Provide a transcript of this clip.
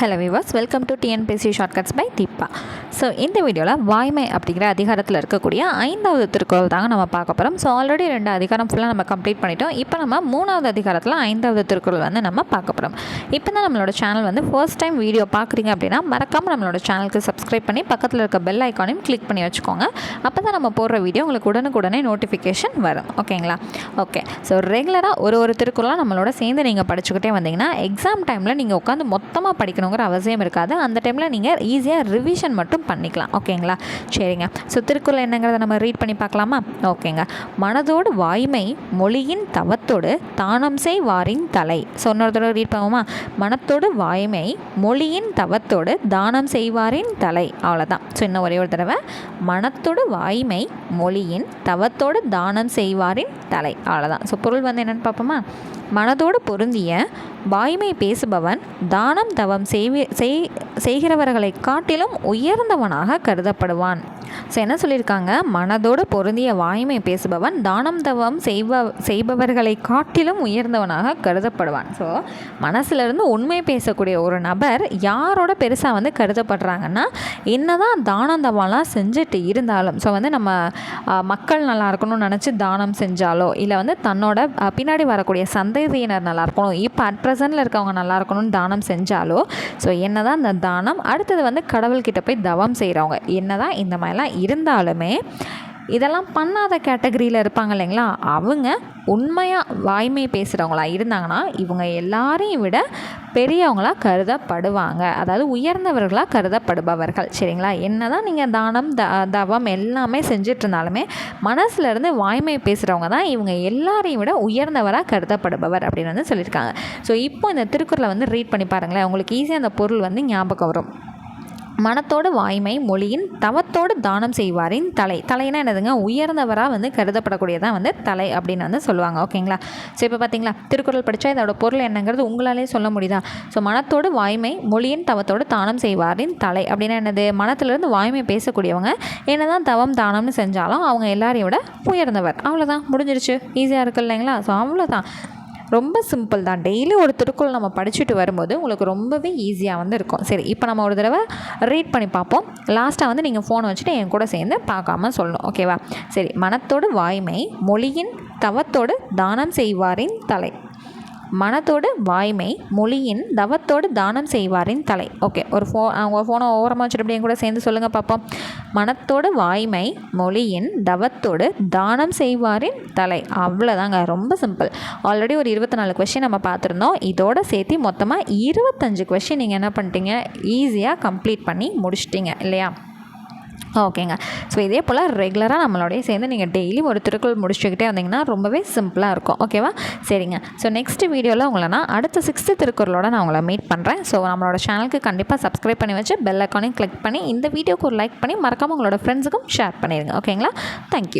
Hello Vilas welcome to TNPSC shortcuts by Deepa so இந்த வீடியோவில் வாய்மை அப்படிங்கிற அதிகாரத்தில் இருக்கக்கூடிய ஐந்தாவது திருக்குறள் தாங்க நம்ம பார்க்க போகிறோம் ஸோ ஆல்ரெடி ரெண்டு அதிகாரம் ஃபுல்லாக நம்ம கம்ப்ளீட் பண்ணிட்டோம். இப்போ நம்ம மூணாவது அதிகாரத்தில் ஐந்தாவது திருக்குறள் வந்து நம்ம பார்க்க போகிறோம் இப்போ தான் நம்மளோட சேனல் வந்து ஃபர்ஸ்ட் டைம் வீடியோ பார்க்குறீங்க அப்படின்னா மறக்காமல் நம்மளோட சேனலுக்கு சப்ஸ்கிரைப் பண்ணி பக்கத்தில் இருக்க பெல் ஐக்கானையும் கிளிக் பண்ணி வச்சுக்கோங்க. அப்போ தான் நம்ம போடுற வீடியோ உங்களுக்கு உடனுக்குடனே நோட்டிஃபிகேஷன் வரும். ஓகேங்களா ஓகே ஸோ ரெகுலராக ஒரு ஒரு திருக்குறளாக நம்மளோட சேர்ந்து நீங்கள் படிச்சுக்கிட்டே வந்தீங்கன்னா எக்ஸாம் டைமில் நீங்கள் உட்காந்து மொத்தமாக படிக்கணும். பண்ணணுங்கிற அவசியம் இருக்காது. அந்த டைமில் நீங்கள் ஈஸியாக ரிவிஷன் மட்டும் பண்ணிக்கலாம். ஓகேங்களா? சரிங்க. ஸோ திருக்குறள் என்னங்கிறத நம்ம ரீட் பண்ணி பார்க்கலாமா? ஓகேங்க. மனதோடு வாய்மை மொழியின் தவத்தோடு தானம் செய் வாரின் தலை. ஸோ இன்னொருத்தோட தடவை ரீட் பண்ணுவோமா? மனத்தோடு வாய்மை மொழியின் தவத்தோடு தானம் செய்வாரின் தலை. அவ்வளோதான் ஸோ இன்னும் ஒரே ஒரு தடவை. மனத்தோடு வாய்மை மொழியின் தவத்தோடு தானம் செய்வாரின் தலை. அவ்வளோதான் ஸோ பொருள் வந்து என்னென்னு பார்ப்போமா? மனதோடு பொருந்திய வாய்மை பேசுபவன் தானம் தவம் செய்வி செய் செய்கிறவர்களை காட்டிலும் உயர்ந்தவனாக கருதப்படுவான். ஸோ என்ன சொல்லியிருக்காங்க? மனதோடு பொருந்திய வாய்மை பேசுபவன் தானம் தவம் செய்வ செய்பவர்களை காட்டிலும் உயர்ந்தவனாக கருதப்படுவான். ஸோ மனசுலேருந்து உண்மை பேசக்கூடிய ஒரு நபர் யாரோட பெருசாக வந்து கருதப்படுறாங்கன்னா என்ன தான் தானம் தவம்லாம் செஞ்சுட்டு இருந்தாலும் ஸோ வந்து நம்ம மக்கள் நல்லா இருக்கணும்னு நினச்சி தானம் செஞ்சாலோ இல்லை வந்து தன்னோட பின்னாடி வரக்கூடிய சந்ததியினர் நல்லா இருக்கணும் இப்போ அட் ப்ரெசண்டில் இருக்கவங்க நல்லா இருக்கணும்னு தானம் செஞ்சாலோ ஸோ என்ன தான் இந்த தானம் அடுத்தது வந்து கடவுள்கிட்ட போய் தவம் செய்கிறவங்க என்ன தான் இந்த மாதிரிலாம் இருந்தாலுமே இதெல்லாம் பண்ணாத கேட்டகரியில் இருப்பாங்க இல்லைங்களா? அவங்க உண்மையாக வாய்மை பேசுகிறவங்களா இருந்தாங்கன்னா இவங்க எல்லாரையும் விட பெரியவங்களாக கருதப்படுவாங்க. அதாவது உயர்ந்தவர்களாக கருதப்படுபவர்கள். சரிங்களா? என்ன தான் நீங்கள் தானம் த தவம் எல்லாமே செஞ்சிட்டு இருந்தாலுமே மனசுலேருந்து வாய்மை பேசுகிறவங்க தான் இவங்க எல்லாரையும் விட உயர்ந்தவராக கருதப்படுபவர் அப்படின்னு வந்து சொல்லியிருக்காங்க. ஸோ இப்போ இந்த திருக்குறளை வந்து ரீட் பண்ணி பாருங்களேன். உங்களுக்கு ஈஸியாக அந்த பொருள் வந்து ஞாபகம் வரும். மனத்தோடு வாய்மை மொழியின் தவத்தோடு தானம் செய்வாரின் தலை. தலைனா என்னதுங்க? உயர்ந்தவராக வந்து கருதப்படக்கூடியதான் வந்து தலை அப்படின்னு வந்து சொல்லுவாங்க. ஓகேங்களா? ஸோ இப்போ பார்த்தீங்களா திருக்குறள் படித்தா இதோட பொருள் என்னங்கிறது உங்களாலே சொல்ல முடியுதா? ஸோ மனத்தோடு வாய்மை மொழியின் தவத்தோடு தானம் செய்வாரின் தலை அப்படின்னா என்னது? மனத்திலிருந்து வாய்மை பேசக்கூடியவங்க என்னதான் தவம் தானம்னு செஞ்சாலும் அவங்க எல்லாரையும் விட உயர்ந்தவர். அவ்வளோதான் முடிஞ்சிருச்சு. ஈஸியாக இருக்கு இல்லைங்களா? ஸோ அவ்வளோதான் ரொம்ப சிம்பிள் தான். டெய்லி ஒரு திருக்குறள் நம்ம படிச்சுட்டு வரும்போது உங்களுக்கு ரொம்பவே ஈஸியாக வந்து இருக்கும். சரி இப்போ நம்ம ஒரு தடவை ரீட் பண்ணி பார்ப்போம். லாஸ்ட்டாக வந்து நீங்கள் ஃபோனை வச்சுட்டு என் கூட சேர்ந்து பார்க்காம சொல்லணும். ஓகேவா சரி மனத்தோடு வாய்மை மொழியின் தவத்தோடு தானம் செய்வாரின் தலை. மனத்தோடு வாய்மை மொழியின் தவத்தோடு தானம் செய்வாரின் தலை. ஓகே ஒரு ஃபோ அவங்க ஃபோனை ஓரமாக வச்சுட்டு கூட சேர்ந்து சொல்லுங்கள் பார்ப்போம் மனத்தோடு வாய்மை மொழியின் தவத்தோடு தானம் செய்வாரின் தலை. அவ்வளோதாங்க ரொம்ப சிம்பிள் ஆல்ரெடி ஒரு இருபத்தி நாலு கொஷின் நம்ம பார்த்துருந்தோம். இதோட சேர்த்து மொத்தமாக இருபத்தஞ்சு கொஷின் நீங்கள் என்ன பண்ணிட்டீங்க? ஈஸியாக கம்ப்ளீட் பண்ணி முடிச்சிட்டிங்க இல்லையா? ஓகேங்க. ஸோ இதே போல் ரெகுலராக நம்மளோடய சேர்ந்து நீங்கள் டெய்லி ஒரு திருக்குறள் முடிச்சுக்கிட்டே வந்தீங்கன்னா ரொம்பவே சிம்பிளாக இருக்கும். ஓகேவா சரிங்க. ஸோ நெக்ஸ்ட் வீடியோவில் உங்களை நான் அடுத்த சிக்ஸ்த்து திருக்குறளோட நான் உங்களை மீட் பண்ணுறேன் ஸோ நம்மளோட சேனலுக்கு கண்டிப்பாக சப்ஸ்கிரைப் பண்ணி வச்சு பெல் அக்கானையும் கிளிக் பண்ணி இந்த வீடியோக்கு ஒரு லைக் பண்ணி மறக்காமல் உங்களோட ஃப்ரெண்ட்ஸுக்கும் ஷேர் பண்ணிடுங்க ஓகேங்களா தேங்க்யூ